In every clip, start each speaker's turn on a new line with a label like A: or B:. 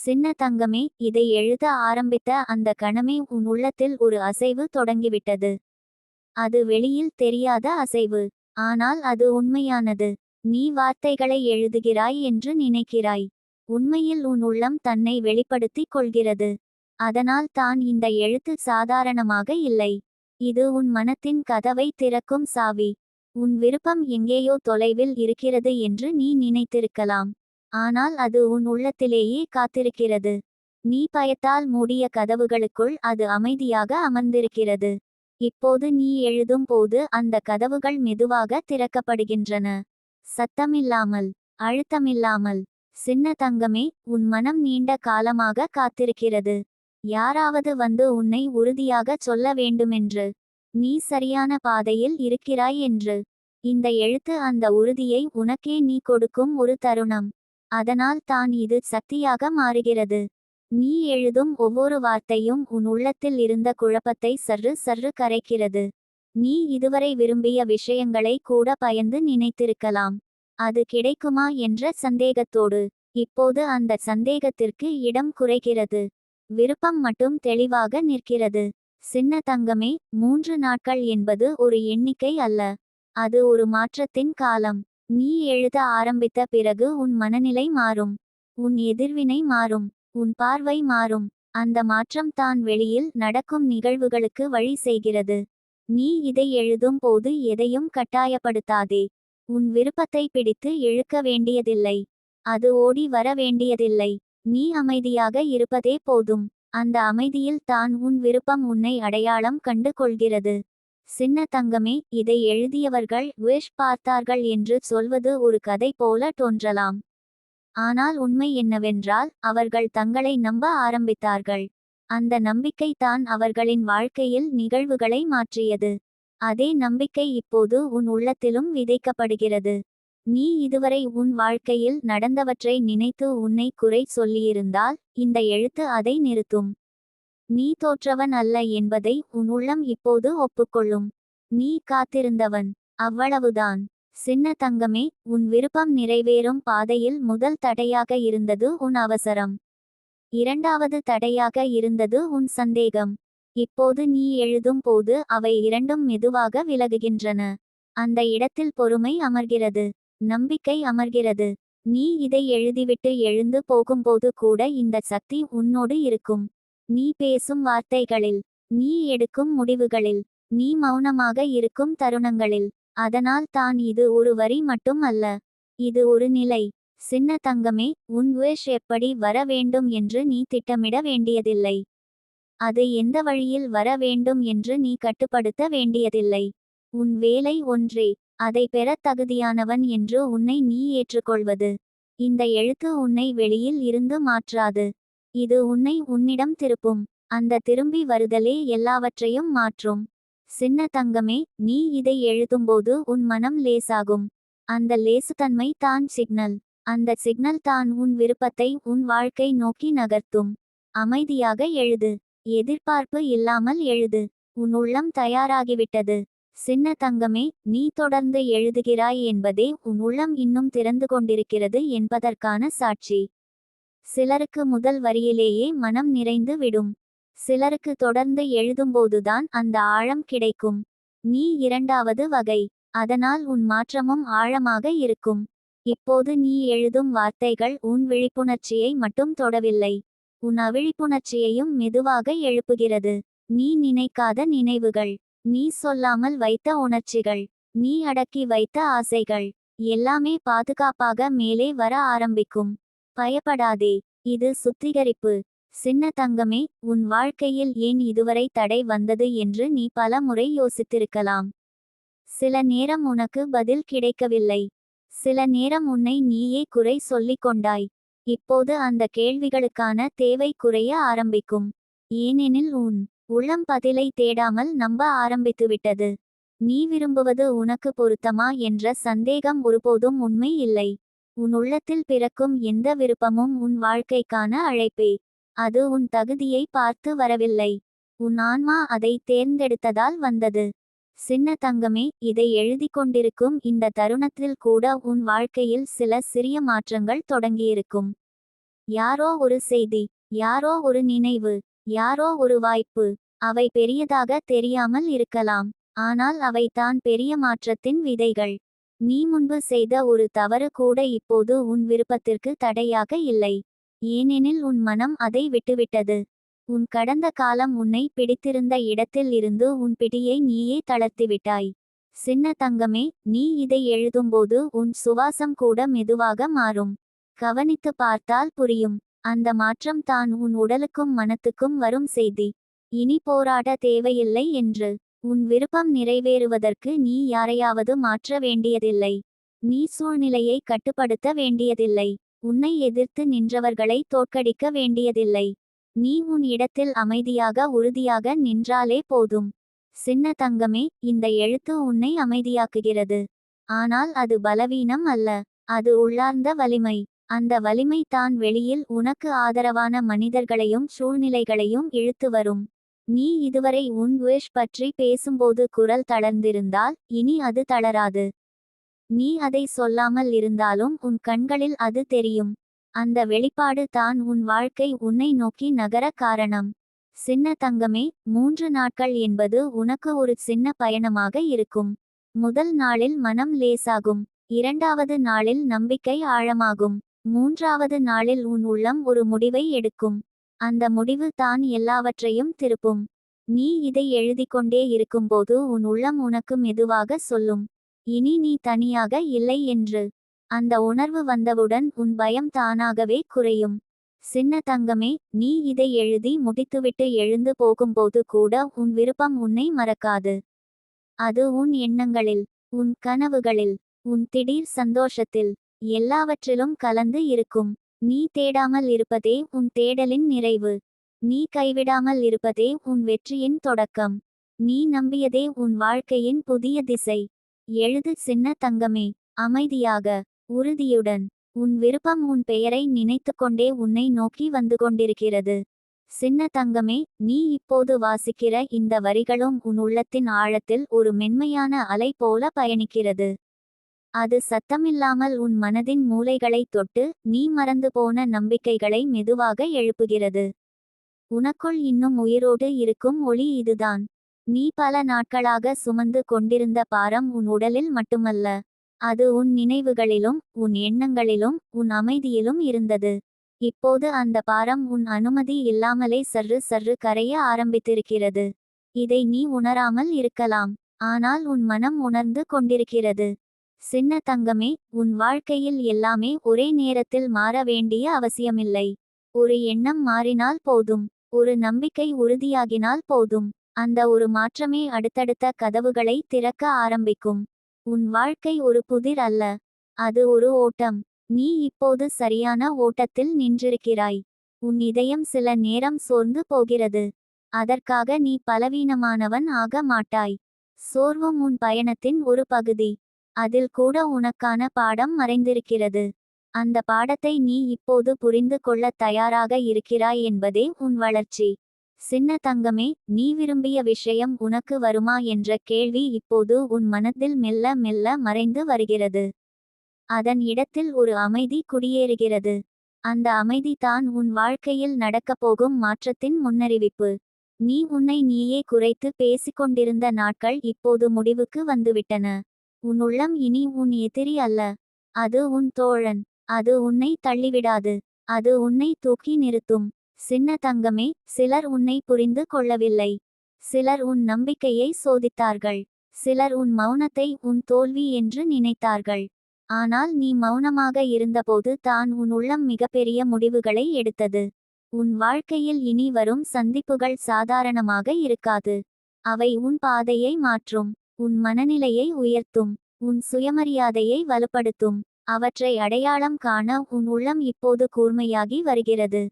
A: சின்ன தங்கமே இதை எழுத ஆரம்பித்த அந்த கணமே உன் உள்ளத்தில் ஒரு அசைவு தொடங்கிவிட்டது. அது வெளியில் தெரியாத அசைவு. ஆனால் அது உண்மையானது. நீ வார்த்தைகளை எழுதுகிறாய் என்று நினைக்கிறாய். உண்மையில் உன் உள்ளம் தன்னை வெளிப்படுத்திக் கொள்கிறது. அதனால் தான் இந்த எழுத்து சாதாரணமாக இல்லை. இது உன் மனத்தின் கதவை திறக்கும் சாவி. உன் விருப்பம் எங்கேயோ தொலைவில் இருக்கிறது என்று நீ நினைத்திருக்கலாம். ஆனால் அது உன் உள்ளத்திலேயே காத்திருக்கிறது. நீ பயத்தால் மூடிய கதவுகளுக்குள் அது அமைதியாக அமர்ந்திருக்கிறது. இப்போது நீ எழுதும் போது அந்த கதவுகள் மெதுவாக திறக்கப்படுகின்றன. சத்தமில்லாமல் அழுத்தமில்லாமல் சின்ன தங்கமே உன் மனம் நீண்ட காலமாக காத்திருக்கிறது. யாராவது வந்து உன்னை உறுதியாக சொல்ல வேண்டுமென்று நீ சரியான பாதையில் இருக்கிறாய் என்று இந்த எழுத்து அந்த உறுதியை உனக்கே நீ கொடுக்கும் ஒரு தருணம். அதனால் தான் இது சக்தியாக மாறுகிறது. நீ எழுதும் ஒவ்வொரு வார்த்தையும் உன் உள்ளத்தில் இருந்த குழப்பத்தை சற்று சற்று கரைக்கிறது. நீ இதுவரை விரும்பிய விஷயங்களை கூட பயந்து நினைத்திருக்கலாம். அது கிடைக்குமா? என்ற சந்தேகத்தோடு இப்போது அந்த சந்தேகத்திற்கு இடம் குறைகிறது. விருப்பம் மட்டும் தெளிவாக நிற்கிறது. சின்ன தங்கமே மூன்று நாட்கள் என்பது ஒரு எண்ணிக்கை அல்ல. அது ஒரு மாற்றத்தின் காலம். நீ எழுத ஆரம்பித்த பிறகு உன் மனநிலை மாறும். உன் எதிர்வினை மாறும். உன் பார்வை மாறும். அந்த மாற்றம் தான் வெளியில் நடக்கும் நிகழ்வுகளுக்கு வழி செய்கிறது. நீ இதை எழுதும் போது எதையும் கட்டாயப்படுத்தாதே. உன் விருப்பத்தை பிடித்து இழுக்க வேண்டியதில்லை. அது ஓடி வர வேண்டியதில்லை. நீ அமைதியாக இருப்பதே போதும். அந்த அமைதியில் தான் உன் விருப்பம் உன்னை அடையாளம் கண்டு கொள்கிறது சின்ன தங்கமே இதை எழுதியவர்கள் விஷ் பார்த்தார்கள் என்று சொல்வது ஒரு கதை போல தோன்றலாம். ஆனால் உண்மை என்னவென்றால் அவர்கள் தங்களை நம்ப ஆரம்பித்தார்கள். அந்த நம்பிக்கை தான் அவர்களின் வாழ்க்கையில் நிகழ்வுகளை மாற்றியது. அதே நம்பிக்கை இப்போது உன் உள்ளத்திலும் விதைக்கப்படுகிறது. நீ இதுவரை உன் வாழ்க்கையில் நடந்தவற்றை நினைத்து உன்னை குறை சொல்லியிருந்தால் இந்த எழுத்து அதை நிறுத்தும். நீ தோற்றவன் அல்ல என்பதை உன் உள்ளம் இப்போது ஒப்புக்கொள்ளும். நீ காத்திருந்தவன். அவ்வளவுதான். சின்ன தங்கமே உன் விருப்பம் நிறைவேறும் பாதையில் முதல் தடையாக இருந்தது உன் அவசரம். இரண்டாவது தடையாக இருந்தது உன் சந்தேகம். இப்போது நீ எழுதும் போது அவை இரண்டும் மெதுவாக விலகுகின்றன. அந்த இடத்தில் பொறுமை அமர்கிறது. நம்பிக்கை அமர்கிறது. நீ இதை எழுதிவிட்டு எழுந்து போகும்போது கூட இந்த சக்தி உன்னோடு இருக்கும். நீ பேசும் வார்த்தைகளில் நீ எடுக்கும் முடிவுகளில் நீ மௌனமாக இருக்கும் தருணங்களில். அதனால் தான் இது ஒரு வரி மட்டும் அல்ல. இது ஒரு நிலை. சின்ன தங்கமே உன் விஷ் எப்படி வர வேண்டும் என்று நீ திட்டமிட வேண்டியதில்லை. அது எந்த வழியில் வர வேண்டும் என்று நீ கட்டுப்படுத்த வேண்டியதில்லை. உன் வேலை ஒன்றே. அதை பெறத் தகுதியானவன் என்று உன்னை நீ ஏற்றுக்கொள்வது. இந்த எழுத்து உன்னை வெளியில் இருந்து மாற்றாது. இது உன்னை உன்னிடம் திருப்பும். அந்த திரும்பி வருதலே எல்லாவற்றையும் மாற்றும். சின்ன தங்கமே நீ இதை எழுதும்போது உன் மனம் லேசாகும். அந்த லேசுத்தன்மை தான் சிக்னல். அந்த சிக்னல் தான் உன் விருப்பத்தை உன் வாழ்க்கை நோக்கி நகர்த்தும். அமைதியாக எழுது. எதிர்பார்ப்பு இல்லாமல் எழுது. உன் உள்ளம் தயாராகிவிட்டது. சின்ன தங்கமே நீ தொடர்ந்து எழுதுகிறாய் என்பதே உன் உள்ளம் இன்னும் திறந்து கொண்டிருக்கிறது என்பதற்கான சாட்சி. சிலருக்கு முதல் வரியிலேயே மனம் நிறைந்து விடும். சிலருக்கு தொடர்ந்து எழுதும்போதுதான் அந்த ஆழம் கிடைக்கும். நீ இரண்டாவது வகை. அதனால் உன் மாற்றமும் ஆழமாக இருக்கும். இப்போது நீ எழுதும் வார்த்தைகள் உன் விழிப்புணர்ச்சியை மட்டும் தொடவில்லை. உன் அவிழிப்புணர்ச்சியையும் மெதுவாக எழுப்புகிறது. நீ நினைக்காத நினைவுகள். நீ சொல்லாமல் வைத்த உணர்ச்சிகள். நீ அடக்கி வைத்த ஆசைகள். எல்லாமே பாதுகாப்பாக மேலே வர ஆரம்பிக்கும். பயப்படாதே இது சுத்திகரிப்பு. சின்ன தங்கமே உன் வாழ்க்கையில் ஏன் இதுவரை தடை வந்தது என்று நீ பல முறை யோசித்திருக்கலாம். சில நேரம் உனக்கு பதில் கிடைக்கவில்லை. சில நேரம் உன்னை நீயே குறை சொல்லிக் கொண்டாய். இப்போது அந்த கேள்விகளுக்கான தேவை குறைய ஆரம்பிக்கும். ஏனெனில் உன் உள்ளம் பதிலை தேடாமல் நம்ப ஆரம்பித்துவிட்டது. நீ விரும்புவது உனக்கு பொருத்தமா என்ற சந்தேகம் ஒருபோதும் உண்மை இல்லை. உன் உள்ளத்தில் பிறக்கும் எந்த விருப்பமும் உன் வாழ்க்கைக்கான அழைப்பே. அது உன் தகுதியை பார்த்து வரவில்லை. உன் ஆன்மா அதை தேர்ந்தெடுத்ததால் வந்தது. சின்ன தங்கமே இதை எழுதி கொண்டிருக்கும் இந்த தருணத்தில் கூட உன் வாழ்க்கையில் சில சிறிய மாற்றங்கள் தொடங்கியிருக்கும். யாரோ ஒரு செய்தி யாரோ ஒரு நினைவு யாரோ ஒரு வாய்ப்பு அவை பெரியதாக தெரியாமல் இருக்கலாம். ஆனால் அவை தான் பெரிய மாற்றத்தின் விதைகள். நீ முன்பு செய்த ஒரு தவறு கூட இப்போது உன் விருப்பத்திற்கு தடையாக இல்லை. ஏனெனில் உன் மனம் அதை விட்டுவிட்டது. உன் கடந்த காலம் உன்னை பிடித்திருந்த இடத்தில் இருந்து உன் பிடியை நீயே தளர்த்திவிட்டாய். சின்ன தங்கமே நீ இதை எழுதும்போது உன் சுவாசம் கூட மெதுவாக மாறும். கவனித்து பார்த்தால் புரியும். அந்த மாற்றம் தான் உன் உடலுக்கும் மனத்துக்கும் வரும் செய்தி. இனி போராட தேவையில்லை என்று. உன் விருப்பம் நிறைவேறுவதற்கு நீ யாரையாவது மாற்ற வேண்டியதில்லை. நீ சூழ்நிலையை கட்டுப்படுத்த வேண்டியதில்லை. உன்னை எதிர்த்து நின்றவர்களை தோற்கடிக்க வேண்டியதில்லை. நீ உன் இடத்தில் அமைதியாக உறுதியாக நின்றாலே போதும். சின்ன தங்கமே இந்த எழுத்து உன்னை அமைதியாக்குகிறது. ஆனால் அது பலவீனம் அல்ல. அது உள்ளார்ந்த வலிமை. அந்த வலிமை தான் வெளியில் உனக்கு ஆதரவான மனிதர்களையும் சூழ்நிலைகளையும் இழுத்து வரும். நீ இதுவரை உன் விஷ் பற்றி பேசும்போது குரல் தளர்ந்திருந்தால் இனி அது தளராது. நீ அதை சொல்லாமல் இருந்தாலும் உன் கண்களில் அது தெரியும். அந்த வெளிப்பாடு தான் உன் வாழ்க்கை உன்னை நோக்கி நகர காரணம். சின்ன தங்கமே மூன்று நாட்கள் என்பது உனக்கு ஒரு சின்ன பயணமாக இருக்கும். முதல் நாளில் மனம் லேசாகும். இரண்டாவது நாளில் நம்பிக்கை ஆழமாகும். மூன்றாவது நாளில் உன் உள்ளம் ஒரு முடிவை எடுக்கும். அந்த முடிவு தான் எல்லாவற்றையும் திருப்பும். நீ இதை எழுதிக்கொண்டே இருக்கும்போது உன் உள்ளம் உனக்கு மெதுவாக சொல்லும். இனி நீ தனியாக இல்லை என்று. அந்த உணர்வு வந்தவுடன் உன் பயம் தானாகவே குறையும். சின்ன தங்கமே நீ இதை எழுதி முடித்துவிட்டு எழுந்து போகும்போது கூட உன் விருப்பம் உன்னை மறக்காது. அது உன் எண்ணங்களில் உன் கனவுகளில் உன் திடீர் சந்தோஷத்தில் எல்லாவற்றிலும் கலந்து இருக்கும். நீ தேடாமல் இருப்பதே உன் தேடலின் நிறைவு. நீ கைவிடாமல் இருப்பதே உன் வெற்றியின் தொடக்கம். நீ நம்பியதே உன் வாழ்க்கையின் புதிய திசை. எழுது சின்ன தங்கமே அமைதியாக உறுதியுடன். உன் விருப்பம் உன் பெயரை நினைத்துக்கொண்டே உன்னை நோக்கி வந்து கொண்டிருக்கிறது. சின்ன தங்கமே நீ இப்போது வாசிக்கிற இந்த வரிகளும் உன் உள்ளத்தின் ஆழத்தில் ஒரு மென்மையான அலை போல பயணிக்கிறது. அது சத்தமில்லாமல் உன் மனதின் மூளைகளை தொட்டு நீ மறந்து போன நம்பிக்கைகளை மெதுவாக எழுப்புகிறது. உனக்குள் இன்னும் உயிரோடு இருக்கும் ஒளி இதுதான். நீ பல நாட்களாக சுமந்து கொண்டிருந்த பாரம் உன் உடலில் மட்டுமல்ல அது உன் நினைவுகளிலும் உன் எண்ணங்களிலும் உன் அமைதியிலும் இருந்தது. இப்போது அந்த பாரம் உன் அனுமதி இல்லாமலே சர்று சர்று கரைய ஆரம்பித்திருக்கிறது. இதை நீ உணராமல் இருக்கலாம் ஆனால் உன் மனம் உணர்ந்து கொண்டிருக்கிறது. சின்ன தங்கமே உன் வாழ்க்கையில் எல்லாமே ஒரே நேரத்தில் மாற வேண்டிய அவசியமில்லை. ஒரு எண்ணம் மாறினால் போதும். ஒரு நம்பிக்கை உறுதியாகினால் போதும். அந்த ஒரு மாற்றமே அடுத்தடுத்த கதவுகளை திறக்க ஆரம்பிக்கும். உன் வாழ்க்கை ஒரு புதிர் அல்ல. அது ஒரு ஓட்டம். நீ இப்போது சரியான ஓட்டத்தில் நின்றிருக்கிறாய். உன் இதயம் சில நேரம் சோர்ந்து போகிறது. அதற்காக நீ பலவீனமானவன் ஆக மாட்டாய். சோர்வும் உன் பயணத்தின் ஒரு பகுதி. அதில் கூட உனக்கான பாடம் மறைந்திருக்கிறது. அந்த பாடத்தை நீ இப்போது புரிந்து கொள்ள தயாராக இருக்கிறாய் என்பதே உன் வளர்ச்சி. சின்ன தங்கமே நீ விரும்பிய விஷயம் உனக்கு வருமா என்ற கேள்வி இப்போது உன் மனத்தில் மெல்ல மெல்ல மறைந்து வருகிறது. அதன் இடத்தில் ஒரு அமைதி குடியேறுகிறது. அந்த அமைதி தான் உன் வாழ்க்கையில் நடக்கப் போகும் மாற்றத்தின் முன்னறிவிப்பு. நீ உன்னை நீயே குறைத்து பேசிக்கொண்டிருந்த நாட்கள் இப்போது முடிவுக்கு வந்துவிட்டன. உன் உள்ளம் இனி உன் எதிரி அல்ல. அது உன் தோழன். அது உன்னை தள்ளிவிடாது. அது உன்னை தூக்கி நிறுத்தும். சின்ன தங்கமே சிலர் உன்னை புரிந்து கொள்ளவில்லை. சிலர் உன் நம்பிக்கையை சோதித்தார்கள். சிலர் உன் மௌனத்தை உன் தோல்வி என்று நினைத்தார்கள். ஆனால் நீ மௌனமாக இருந்தபோது தான் உன் உள்ளம் மிகப்பெரிய முடிவுகளை எடுத்தது. உன் வாழ்க்கையில் இனி வரும் சந்திப்புகள் சாதாரணமாக இருக்காது. அவை உன் பாதையை மாற்றும். உன் மனநிலையை உயர்த்தும் உன் சுயமரியாதையை வலுப்படுத்தும். அவற்றை அடையாளம் காண உன் உள்ளம் இப்போது கூர்மையாகி வருகிறது.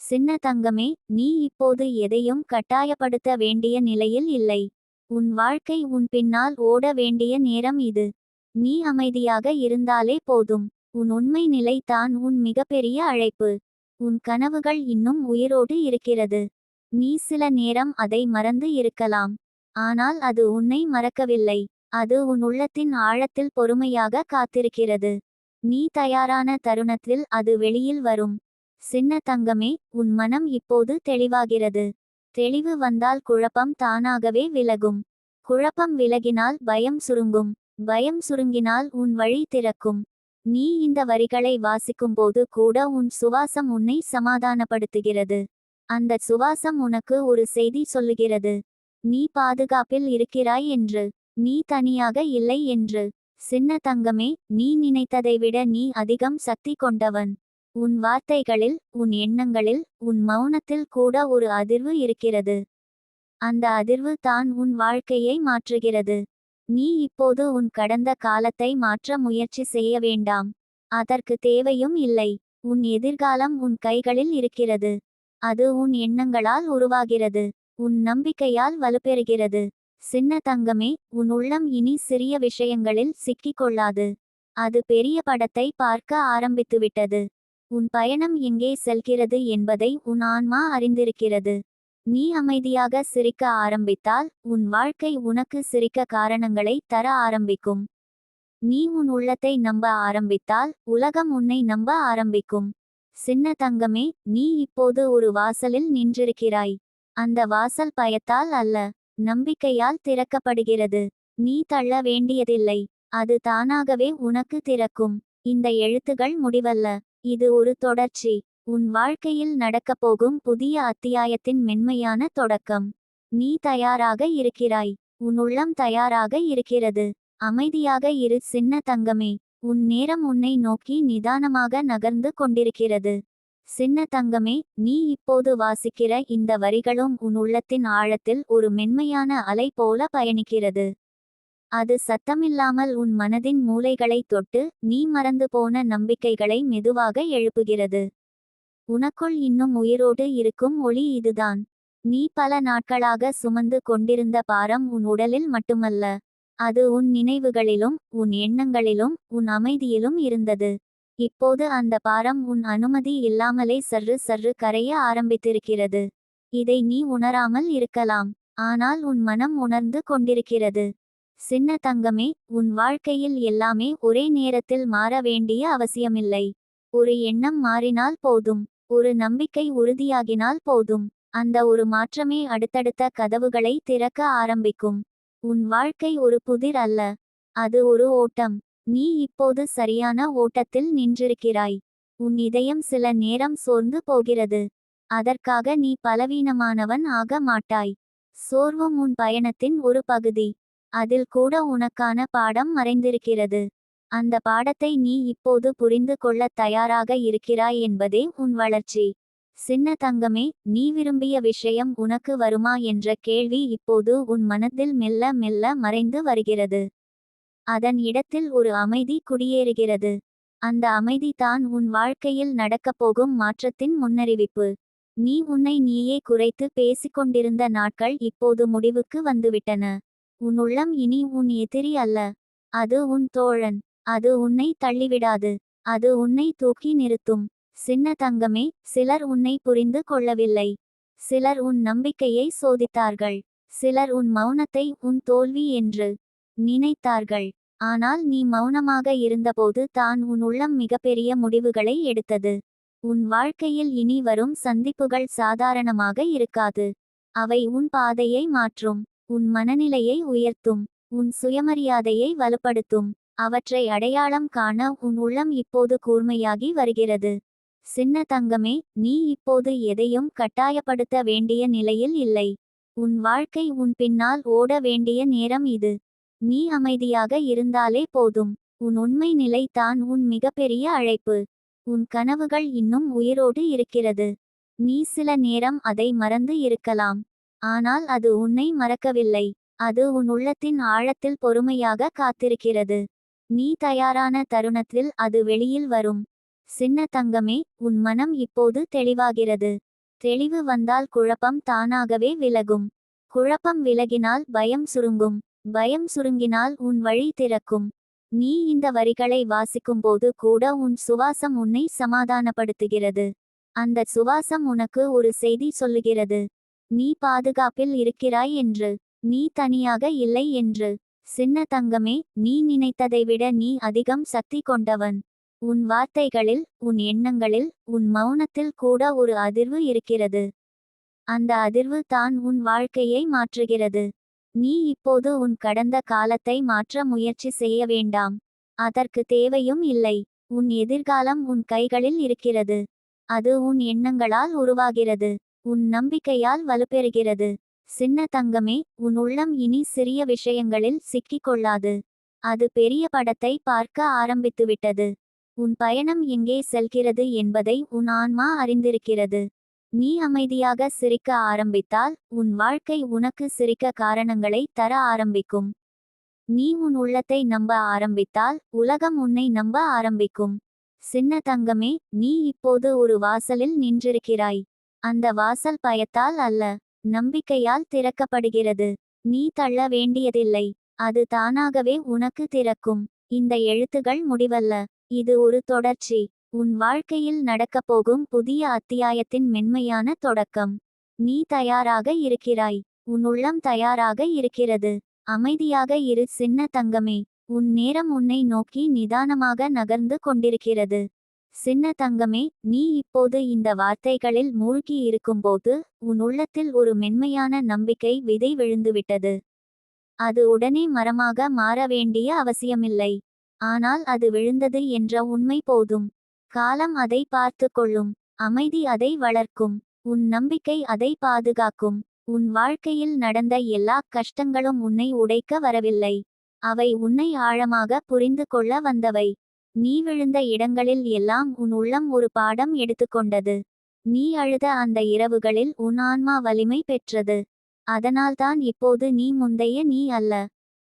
A: சின்ன தங்கமே நீ இப்போது எதையும் கட்டாயப்படுத்த வேண்டிய நிலையில் இல்லை. உன் வாழ்க்கை உன் பின்னால் ஓட வேண்டிய நேரம் இது. நீ அமைதியாக இருந்தாலே போதும். உன் உண்மை நிலை தான் உன் மிகப்பெரிய அழைப்பு. உன் கனவுகள் இன்னும் உயிரோடு இருக்கிறது. நீ சில நேரம் அதை மறந்து இருக்கலாம். ஆனால் அது உன்னை மறக்கவில்லை. அது உன் உள்ளத்தின் ஆழத்தில் பொறுமையாக காத்திருக்கிறது. நீ தயாரான தருணத்தில் அது வெளியில் வரும். சின்ன தங்கமே உன் மனம் இப்போது தெளிவாகிறது. தெளிவு வந்தால் குழப்பம் தானாகவே விலகும். குழப்பம் விலகினால் பயம் சுருங்கும். பயம் சுருங்கினால் உன் வழி திறக்கும். நீ இந்த வரிகளை வாசிக்கும்போது கூட உன் சுவாசம் உன்னை சமாதானப்படுத்துகிறது. அந்த சுவாசம் உனக்கு ஒரு செய்தி சொல்லுகிறது. நீ பாதுகாப்பில் இருக்கிறாய் என்று. நீ தனியாக இல்லை என்று. சின்ன தங்கமே நீ நினைத்ததை விட நீ அதிகம் சக்தி கொண்டவன். உன் வார்த்தைகளில் உன் எண்ணங்களில் உன் மௌனத்தில் கூட ஒரு அதிர்வு இருக்கிறது. அந்த அதிர்வு தான் உன் வாழ்க்கையை மாற்றுகிறது. நீ இப்போது உன் கடந்த காலத்தை மாற்ற முயற்சி செய்ய வேண்டாம். அதற்கு தேவையும் இல்லை. உன் எதிர்காலம் உன் கைகளில் இருக்கிறது. அது உன் எண்ணங்களால் உருவாகிறது. உன் நம்பிக்கையால் வலுப்பெறுகிறது. சின்ன தங்கமே உன் உள்ளம் இனி சிறிய விஷயங்களில் சிக்கிக் கொள்ளாது அது பெரிய படத்தை பார்க்க ஆரம்பித்துவிட்டது. உன் பயணம் எங்கே செல்கிறது என்பதை உன் ஆன்மா அறிந்திருக்கிறது. நீ அமைதியாக சிரிக்க ஆரம்பித்தால் உன் வாழ்க்கை உனக்கு சிரிக்க காரணங்களை தர ஆரம்பிக்கும். நீ உன் உள்ளத்தை நம்ப ஆரம்பித்தால் உலகம் உன்னை நம்ப ஆரம்பிக்கும். சின்ன தங்கமே நீ இப்போது ஒரு வாசலில் நின்றிருக்கிறாய். அந்த வாசல் பயத்தால் அல்ல நம்பிக்கையால் திறக்கப்படுகிறது. நீ தள்ள வேண்டியதில்லை அது தானாகவே உனக்கு திறக்கும். இந்த எழுத்துகள் முடிவல்ல. இது ஒரு தொடர்ச்சி. உன் வாழ்க்கையில் நடக்கப் போகும் புதிய அத்தியாயத்தின் மென்மையான தொடக்கம். நீ தயாராக இருக்கிறாய். உன் உள்ளம் தயாராக இருக்கிறது. அமைதியாக இரு சின்ன தங்கமே. உன் நேரம் உன்னை நோக்கி நிதானமாக நகர்ந்து கொண்டிருக்கிறது. சின்ன தங்கமே நீ இப்போது வாசிக்கிற இந்த வரிகளும் உன் உள்ளத்தின் ஆழத்தில் ஒரு மென்மையான அலை போல பயணிக்கிறது. அது சத்தமில்லாமல் உன் மனதின் மூளைகளை தொட்டு நீ மறந்து போன நம்பிக்கைகளை மெதுவாக எழுப்புகிறது. உனக்குள் இன்னும் உயிரோடு இருக்கும் ஒளி இதுதான். நீ பல நாட்களாக சுமந்து கொண்டிருந்த பாரம் உன் உடலில் மட்டுமல்ல அது உன் நினைவுகளிலும் உன் எண்ணங்களிலும் உன் அமைதியிலும் இருந்தது. இப்போது அந்த பாரம் உன் அனுமதி இல்லாமலே சர்று சர்று கரைய ஆரம்பித்திருக்கிறது. இதை நீ உணராமல் இருக்கலாம். ஆனால் உன் மனம் உணர்ந்து கொண்டிருக்கிறது. சின்ன தங்கமே உன் வாழ்க்கையில் எல்லாமே ஒரே நேரத்தில் மாற வேண்டிய அவசியமில்லை. ஒரு எண்ணம் மாறினால் போதும். ஒரு நம்பிக்கை உறுதியாகினால் போதும். அந்த ஒரு மாற்றமே அடுத்தடுத்த கதவுகளை திறக்க ஆரம்பிக்கும். உன் வாழ்க்கை ஒரு புதிர் அல்ல. அது ஒரு ஓட்டம். நீ இப்போது சரியான ஓட்டத்தில் நின்றிருக்கிறாய். உன் இதயம் சில நேரம் சோர்ந்து போகிறது. அதற்காக நீ பலவீனமானவன் ஆக மாட்டாய். சோர்வும் உன் பயணத்தின் ஒரு பகுதி. அதில் கூட உனக்கான பாடம் மறைந்திருக்கிறது. அந்த பாடத்தை நீ இப்போது புரிந்து கொள்ளத் தயாராக இருக்கிறாய் என்பதே உன் வளர்ச்சி. சின்ன தங்கமே நீ விரும்பிய விஷயம் உனக்கு வருமா என்ற கேள்வி இப்போது உன் மனத்தில் மெல்ல மெல்ல மறைந்து வருகிறது. அதன் இடத்தில் ஒரு அமைதி குடியேறுகிறது. அந்த அமைதி தான் உன் வாழ்க்கையில் நடக்கப் போகும் மாற்றத்தின் முன்னறிவிப்பு. நீ உன்னை நீயே குறைத்து பேசிக்கொண்டிருந்த நாட்கள் இப்போது முடிவுக்கு வந்துவிட்டன. உன் உள்ளம் இனி உன் எதிரி அல்ல. அது உன் தோழன். அது உன்னை தள்ளிவிடாது. அது உன்னை தூக்கி நிறுத்தும். சின்ன தங்கமே சிலர் உன்னை புரிந்து கொள்ளவில்லை. சிலர் உன் நம்பிக்கையை சோதித்தார்கள். சிலர் உன் மௌனத்தை உன் தோல்வி என்று. நினைத்தார்கள். ஆனால் நீ மௌனமாக இருந்தபோது தான் உன் உள்ளம் மிகப்பெரிய முடிவுகளை எடுத்தது. உன் வாழ்க்கையில் இனி வரும் சந்திப்புகள் சாதாரணமாக இருக்காது. அவை உன் பாதையை மாற்றும் உன் மனநிலையை உயர்த்தும் உன் சுயமரியாதையை வலுப்படுத்தும். அவற்றை அடையாளம் காண உன் உள்ளம் இப்போது கூர்மையாகி வருகிறது. சின்ன தங்கமே நீ இப்போது எதையும் கட்டாயப்படுத்த வேண்டிய நிலையில் இல்லை. உன் வாழ்க்கை உன் பின்னால் ஓட வேண்டிய நேரம் இது. நீ அமைதியாக இருந்தாலே போதும். உன் உண்மை நிலை தான் உன் மிகப்பெரிய அழைப்பு. உன் கனவுகள் இன்னும் உயிரோடு இருக்கிறது. நீ சில நேரம் அதை மறந்து இருக்கலாம். ஆனால் அது உன்னை மறக்கவில்லை. அது உன் உள்ளத்தின் ஆழத்தில் பொறுமையாக காத்திருக்கிறது. நீ தயாரான தருணத்தில் அது வெளியில் வரும். சின்ன தங்கமே உன் மனம் இப்போது தெளிவாகிறது. தெளிவு வந்தால் குழப்பம் தானாகவே விலகும். குழப்பம் விலகினால் பயம் சுருங்கும். பயம் சுருங்கினால் உன் வழி திறக்கும். நீ இந்த வரிகளை வாசிக்கும்போது கூட உன் சுவாசம் உன்னை சமாதானப்படுத்துகிறது. அந்த சுவாசம் உனக்கு ஒரு செய்தி சொல்லுகிறது. நீ பாதுகாப்பில் இருக்கிறாய் என்று. நீ தனியாக இல்லை என்று. சின்ன தங்கமே நீ நினைத்ததை விட நீ அதிகம் சக்தி கொண்டவன். உன் வார்த்தைகளில் உன் எண்ணங்களில் உன் மௌனத்தில் கூட ஒரு அதிர்வு இருக்கிறது. அந்த அதிர்வு தான் உன் வாழ்க்கையை மாற்றுகிறது. நீ இப்போது உன் கடந்த காலத்தை மாற்ற முயற்சி செய்ய வேண்டாம். அதற்கு தேவையும் இல்லை. உன் எதிர்காலம் உன் கைகளில் இருக்கிறது. அது உன் எண்ணங்களால் உருவாகிறது. உன் நம்பிக்கையால் வலுப்பெறுகிறது. சின்ன தங்கமே உன் உள்ளம் இனி சிறிய விஷயங்களில் சிக்கிக் கொள்ளாது அது பெரிய படத்தை பார்க்க ஆரம்பித்துவிட்டது. உன் பயணம் எங்கே செல்கிறது என்பதை உன் ஆன்மா அறிந்திருக்கிறது. நீ அமைதியாக சிரிக்க ஆரம்பித்தால் உன் வாழ்க்கை உனக்கு சிரிக்க காரணங்களை தர ஆரம்பிக்கும். நீ உன் உள்ளத்தை நம்ப ஆரம்பித்தால் உலகம் உன்னை நம்ப ஆரம்பிக்கும். சின்ன தங்கமே நீ இப்போது ஒரு வாசலில் நின்றிருக்கிறாய். அந்த வாசல் பயத்தால் அல்ல நம்பிக்கையால் திறக்கப்படுகிறது. நீ தள்ள வேண்டியதில்லை அது தானாகவே உனக்கு திறக்கும். இந்த எழுத்துகள் முடிவல்ல இது ஒரு தொடர்ச்சி. உன் வாழ்க்கையில் நடக்கப் போகும் புதிய அத்தியாயத்தின் மென்மையான தொடக்கம். நீ தயாராக இருக்கிறாய். உன் உள்ளம் தயாராக இருக்கிறது. அமைதியாக இரு சின்ன தங்கமே. உன் நேரம் உன்னை நோக்கி நிதானமாக நகர்ந்து கொண்டிருக்கிறது. சின்ன தங்கமே நீ இப்போது இந்த வார்த்தைகளில் மூழ்கி இருக்கும்போது உன் உள்ளத்தில் ஒரு மென்மையான நம்பிக்கை விதை விழுந்துவிட்டது. அது உடனே மரமாக மாற வேண்டிய அவசியமில்லை. ஆனால் அது விழுந்தது என்ற உண்மை போதும். காலம் அதை பார்த்து கொள்ளும். அமைதி அதை வளர்க்கும். உன் நம்பிக்கை அதை பாதுகாக்கும். உன் வாழ்க்கையில் நடந்த எல்லா கஷ்டங்களும் உன்னை உடைக்க வரவில்லை. அவை உன்னை ஆழமாக புரிந்து கொள்ள வந்தவை. நீ விழுந்த இடங்களில் எல்லாம் உன் உள்ளம் ஒரு பாடம் எடுத்துக்கொண்டது. நீ அழுத அந்த இரவுகளில் உன் ஆன்மா வலிமை பெற்றது. அதனால்தான் இப்போது நீ முந்தைய நீ அல்ல.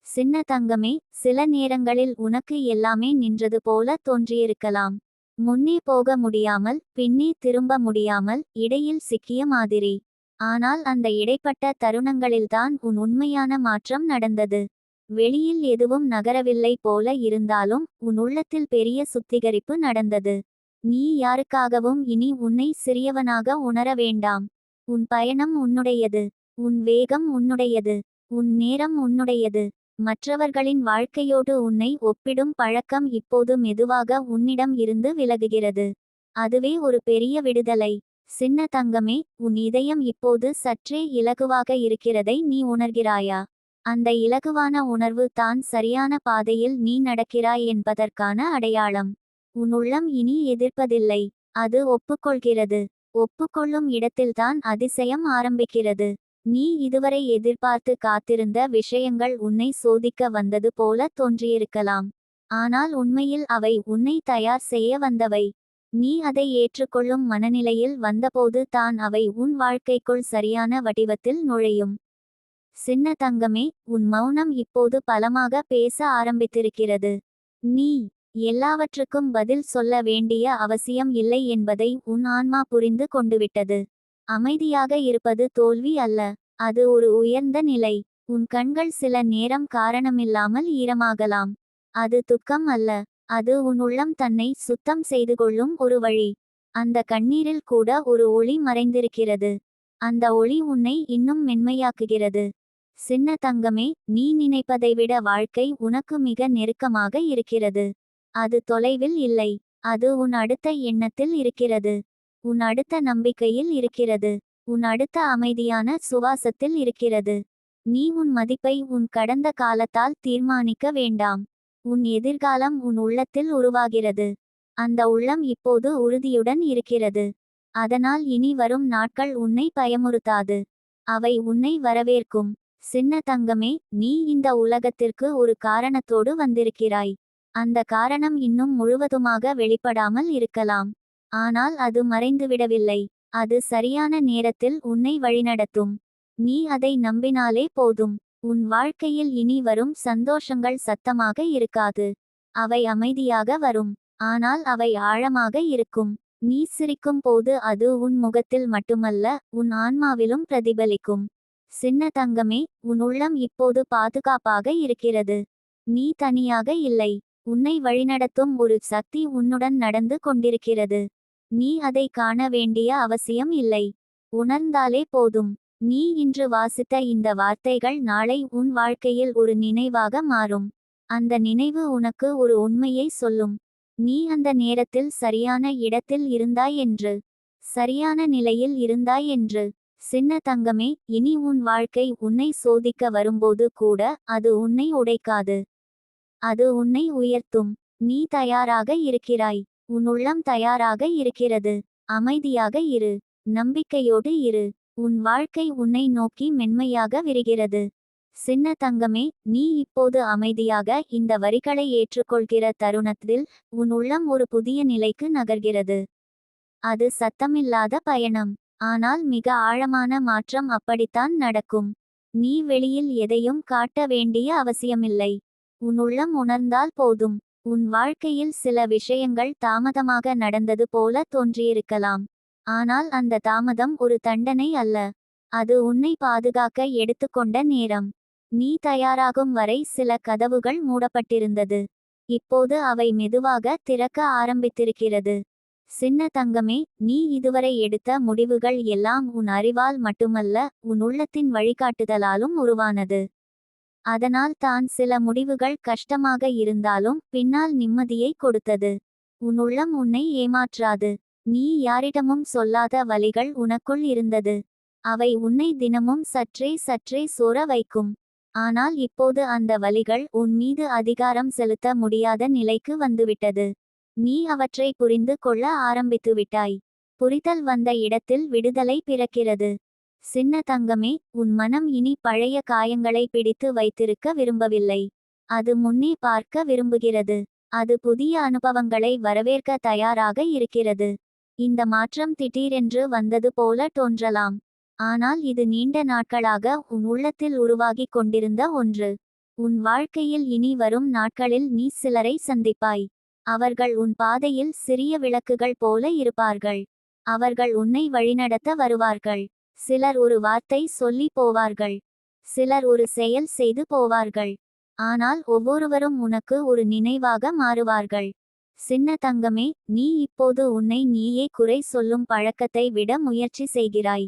A: சின்ன தங்கமே சில நேரங்களில் உனக்கு எல்லாமே நின்றது போல தோன்றியிருக்கலாம். முன்னே போக முடியாமல் பின்னே திரும்ப முடியாமல் இடையில் சிக்கிய மாதிரி. ஆனால் அந்த இடைப்பட்ட தருணங்களில்தான் உன் உண்மையான மாற்றம் நடந்தது. வெளியில் எதுவும் நகரவில்லை போல இருந்தாலும் உன் உள்ளத்தில் பெரிய சுத்திகரிப்பு நடந்தது. நீ யாருக்காகவும் இனி உன்னை சிறியவனாக உணர வேண்டாம். உன் பயணம் உன்னுடையது. உன் வேகம் உன்னுடையது. உன் நேரம் உன்னுடையது. மற்றவர்களின் வாழ்க்கையோடு உன்னை ஒப்பிடும் பழக்கம் இப்போது மெதுவாக உன்னிடம் இருந்து விலகுகிறது. அதுவே ஒரு பெரிய விடுதலை. சின்ன தங்கமே உன் இதயம் இப்போது சற்றே இலகுவாக இருக்கிறதை நீ உணர்கிறாயா? அந்த இலகுவான உணர்வு தான் சரியான பாதையில் நீ நடக்கிறாய் என்பதற்கான அடையாளம். உன் உள்ளம் இனி எதிர்ப்பதில்லை. அது ஒப்புக்கொள்கிறது. ஒப்புக்கொள்ளும் இடத்தில்தான் அதிசயம் ஆரம்பிக்கிறது. நீ இதுவரை எதிர்பார்த்து காத்திருந்த விஷயங்கள் உன்னை சோதிக்க வந்தது போல தோன்றியிருக்கலாம். ஆனால் உண்மையில் அவை உன்னை தயார் செய்ய வந்தவை. நீ அதை ஏற்றுக்கொள்ளும் மனநிலையில் வந்தபோது தான் அவை உன் வாழ்க்கைக்குள் சரியான வடிவத்தில் நுழையும். சின்ன தங்கமே உன் மௌனம் இப்போது பலமாக பேச ஆரம்பித்திருக்கிறது. நீ எல்லாவற்றுக்கும் பதில் சொல்ல வேண்டிய அவசியம் இல்லை என்பதை உன் ஆன்மா புரிந்து கொண்டுவிட்டது. அமைதியாக இருப்பது தோல்வி அல்ல. அது ஒரு உயர்ந்த நிலை. உன் கண்கள் சில நேரம் காரணமில்லாமல் ஈரமாகலாம். அது துக்கம் அல்ல. அது உன் உள்ளம் தன்னை சுத்தம் செய்து கொள்ளும் ஒரு வழி. அந்த கண்ணீரில் கூட ஒரு ஒளி மறைந்திருக்கிறது. அந்த ஒளி உன்னை இன்னும் மென்மையாக்குகிறது. சின்ன தங்கமே நீ நினைப்பதை விட வாழ்க்கை உனக்கு மிக நெருக்கமாக இருக்கிறது. அது தொலைவில் இல்லை. அது உன் அடுத்த எண்ணத்தில் இருக்கிறது. உன் அடுத்த நம்பிக்கையில் இருக்கிறது. உன் அடுத்த அமைதியான சுவாசத்தில் இருக்கிறது. நீ உன் மதிப்பை உன் கடந்த காலத்தால் தீர்மானிக்க வேண்டாம். உன் எதிர்காலம் உன் உள்ளத்தில் உருவாகிறது. அந்த உள்ளம் இப்போது உறுதியுடன் இருக்கிறது. அதனால் இனி வரும் நாட்கள் உன்னை பயமுறுத்தாது. அவை உன்னை வரவேற்கும். சின்ன தங்கமே நீ இந்த உலகத்திற்கு ஒரு காரணத்தோடு வந்திருக்கிறாய். அந்த காரணம் இன்னும் முழுவதுமாக வெளிப்படாமல் இருக்கலாம். ஆனால் அது மறைந்துவிடவில்லை. அது சரியான நேரத்தில் உன்னை வழிநடத்தும். நீ அதை நம்பினாலே போதும். உன் வாழ்க்கையில் இனி வரும் சந்தோஷங்கள் சத்தமாக இருக்காது. அவை அமைதியாக வரும். ஆனால் அவை ஆழமாக இருக்கும். நீ சிரிக்கும் போது அது உன் முகத்தில் மட்டுமல்ல உன் ஆன்மாவிலும் பிரதிபலிக்கும். சின்ன தங்கமே உன் உள்ளம் இப்போது பாதுகாப்பாக இருக்கிறது. நீ தனியாக இல்லை. உன்னை வழிநடத்தும் ஒரு சக்தி உன்னுடன் நடந்து கொண்டிருக்கிறது. நீ அதை காண வேண்டிய அவசியம் இல்லை. உணர்ந்தாலே போதும். நீ இன்று வாசித்த இந்த வார்த்தைகள் நாளை உன் வாழ்க்கையில் ஒரு நினைவாக மாறும். அந்த நினைவு உனக்கு ஒரு உண்மையை சொல்லும். நீ அந்த நேரத்தில் சரியான இடத்தில் இருந்தாய் என்று. சரியான நிலையில் இருந்தாய் என்று. சின்ன தங்கமே இனி உன் வாழ்க்கை உன்னை சோதிக்க வரும்போது கூட அது உன்னை உடைக்காது. அது உன்னை உயர்த்தும். நீ தயாராக இருக்கிறாய். உன் உள்ளம் தயாராக இருக்கிறது. அமைதியாக இரு. நம்பிக்கையோடு இரு. உன் வாழ்க்கை உன்னை நோக்கி மென்மையாக விரிகிறது. சின்ன தங்கமே நீ இப்போது அமைதியாக இந்த வரிகளை ஏற்றுக்கொள்கிற தருணத்தில் உன் உள்ளம் ஒரு புதிய நிலைக்கு நகர்கிறது. அது சத்தமில்லாத பயணம். ஆனால் மிக ஆழமான மாற்றம் அப்படித்தான் நடக்கும். நீ வெளியில் எதையும் காட்ட வேண்டிய அவசியமில்லை. உன் உள்ளம் உணர்ந்தால் போதும். உன் வாழ்க்கையில் சில விஷயங்கள் தாமதமாக நடந்தது போல தோன்றியிருக்கலாம். ஆனால் அந்த தாமதம் ஒரு தண்டனை அல்ல. அது உன்னை பாதுகாக்க எடுத்துக்கொண்ட நேரம். நீ தயாராகும் வரை சில கதவுகள் மூடப்பட்டிருந்தது. இப்போது அவை மெதுவாக திறக்க ஆரம்பித்திருக்கிறது. சின்ன தங்கமே நீ இதுவரை எடுத்த முடிவுகள் எல்லாம் உன் அறிவால் மட்டுமல்ல உன் உள்ளத்தின் வழிகாட்டுதலாலும் உருவானது. அதனால் தான் சில முடிவுகள் கஷ்டமாக இருந்தாலும் பின்னால் நிம்மதியை கொடுத்தது. உன் உள்ளம் உன்னை ஏமாற்றாது. நீ யாரிடமும் சொல்லாத வலிகள் உனக்குள் இருந்தது. அவை உன்னை தினமும் சற்றே சற்றே சோர வைக்கும். ஆனால் இப்போது அந்த வலிகள் உன் மீது அதிகாரம் செலுத்த முடியாத நிலைக்கு வந்துவிட்டது. நீ அவற்றை புரிந்து கொள்ள ஆரம்பித்துவிட்டாய். புரிதல் வந்த இடத்தில் விடுதலை பிறக்கிறது. சின்ன தங்கமே உன் மனம் இனி பழைய காயங்களை பிடித்து வைத்திருக்க விரும்பவில்லை. அது முன்னே பார்க்க விரும்புகிறது. அது புதிய அனுபவங்களை வரவேற்க தயாராக இருக்கிறது. இந்த மாற்றம் திடீரென்று வந்தது போல தோன்றலாம். ஆனால் இது நீண்ட நாட்களாக உன் உள்ளத்தில் உருவாகிக் கொண்டிருந்த ஒன்று. உன் வாழ்க்கையில் இனி வரும் நாட்களில் நீ சிலரை சந்திப்பாய். அவர்கள் உன் பாதையில் சிறிய விளக்குகள் போல இருப்பார்கள். அவர்கள் உன்னை வழிநடத்த வருவார்கள். சிலர் ஒரு வார்த்தை சொல்லி போவார்கள். சிலர் ஒரு செயல் செய்து போவார்கள். ஆனால் ஒவ்வொருவரும் உனக்கு ஒரு நினைவாக மாறுவார்கள். சின்ன தங்கமே நீ இப்போது உன்னை நீயே குறை சொல்லும் பழக்கத்தை விட முயற்சி செய்கிறாய்.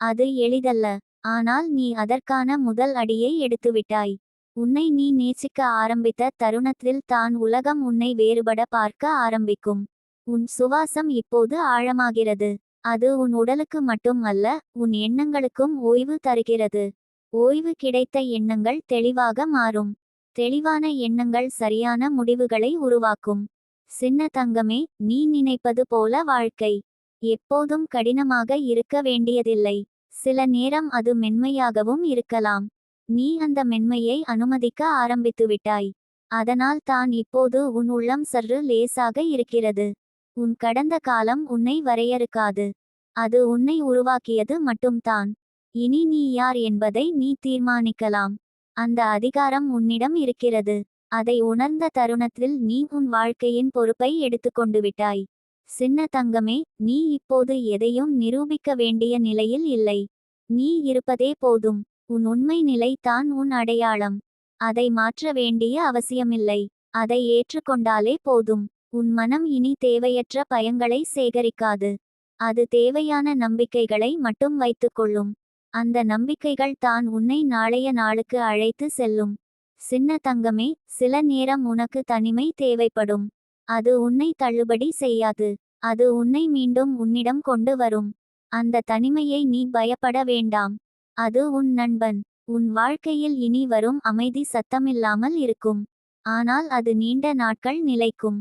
A: அது எளிதல்ல. ஆனால் நீ அதற்கான முதல் அடியை எடுத்துவிட்டாய். உன்னை நீ நேசிக்க ஆரம்பித்த தருணத்தில் தான் உலகம் உன்னை வேறுபட பார்க்க ஆரம்பிக்கும். உன் சுவாசம் இப்போது ஆழமாகிறது. அது உன் உடலுக்கு மட்டும் அல்ல உன் எண்ணங்களுக்கும் ஓய்வு தருகிறது. ஓய்வு கிடைத்த எண்ணங்கள் தெளிவாக மாறும். தெளிவான எண்ணங்கள் சரியான முடிவுகளை உருவாக்கும். சின்ன தங்கமே நீ நினைப்பது போல வாழ்க்கை. எப்போதும் கடினமாக இருக்க வேண்டியதில்லை. சில நேரம் அது மென்மையாகவும் இருக்கலாம். நீ அந்த மென்மையை அனுமதிக்க ஆரம்பித்துவிட்டாய். அதனால் தான் இப்போது உன் உள்ளம் சற்று லேசாக இருக்கிறது. உன் கடந்த காலம் உன்னை வரையறுக்காது. அது உன்னை உருவாக்கியது மட்டும்தான். இனி நீ யார் என்பதை நீ தீர்மானிக்கலாம். அந்த அதிகாரம் உன்னிடம் இருக்கிறது. அதை உணர்ந்த தருணத்தில் நீ உன் வாழ்க்கையின் பொறுப்பை எடுத்துக்கொண்டு விட்டாய். சின்ன தங்கமே நீ இப்போது எதையும் நிரூபிக்க வேண்டிய நிலையில் இல்லை. நீ இருப்பதே போதும். உன் உண்மை நிலை தான் உன் அடையாளம். அதை மாற்ற வேண்டிய அவசியமில்லை. அதை ஏற்றுக்கொண்டாலே போதும். உன் மனம் இனி தேவையற்ற பயங்களை சேகரிக்காது. அது தேவையான நம்பிக்கைகளை மட்டும் வைத்துக்கொள்ளும். அந்த நம்பிக்கைகள் தான் உன்னை நாளைய நாளுக்கு அழைத்து செல்லும். சின்ன தங்கமே சில நேரம் உனக்கு தனிமை தேவைப்படும். அது உன்னை தள்ளுபடி செய்யாது. அது உன்னை மீண்டும் உன்னிடம் கொண்டு வரும். அந்த தனிமையை நீ பயப்பட வேண்டாம். அது உன் நண்பன். உன் வாழ்க்கையில் இனி வரும் அமைதி சத்தமில்லாமல் இருக்கும். ஆனால் அது நீண்ட நாட்கள் நிலைக்கும்.